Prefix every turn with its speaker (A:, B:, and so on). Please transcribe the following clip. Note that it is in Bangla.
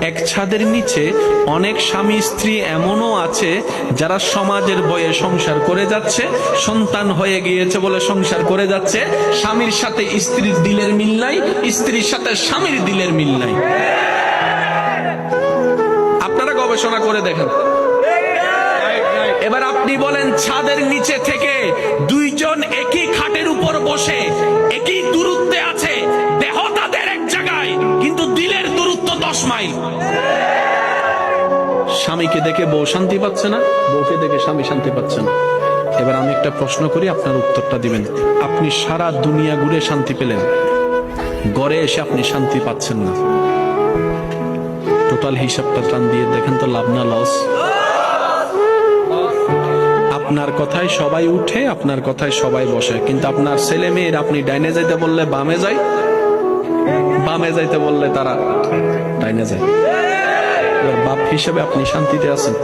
A: এক ছাদের নিচে অনেক স্বামী স্ত্রী এমনও আছে যারা সমাজের বয়ে সংসার করে যাচ্ছে, সন্তান হয়ে গিয়েছে বলে সংসার করে যাচ্ছে, স্বামীর সাথে স্ত্রীর দিলের মিল নাই, স্ত্রীর সাথে স্বামীর দিলের মিল নাই। আপনারা গবেষণা করে দেখেন। এবার আপনি বলেন, ছাদের নিচে থেকে দুইজন একই খাটের উপর বসে স্বামীকে দেখে বউ শান্তি পাচ্ছে না? বউকে দেখে স্বামী শান্তি পাচ্ছে না। এবার আমি একটা প্রশ্ন করি, আপনার উত্তরটা দিবেন। আপনি সারা দুনিয়া ঘুরে শান্তি পেলেন। গড়ে এসে আপনি শান্তি পাচ্ছেন না। টোটাল হিসাবটা টান দিয়ে দেখেন তো লাভ না লস। আপনার কথায় সবাই উঠে, আপনার কথায় সবাই বসে। কিন্তু আপনার ছেলে মেয়ের আপনি ডাইনে যাইতে বললে বামে যায়? বামে যাইতে বললে তারা ডাইনে যায়। বাপ হিসেবে আপনি শান্তিতে আছেন।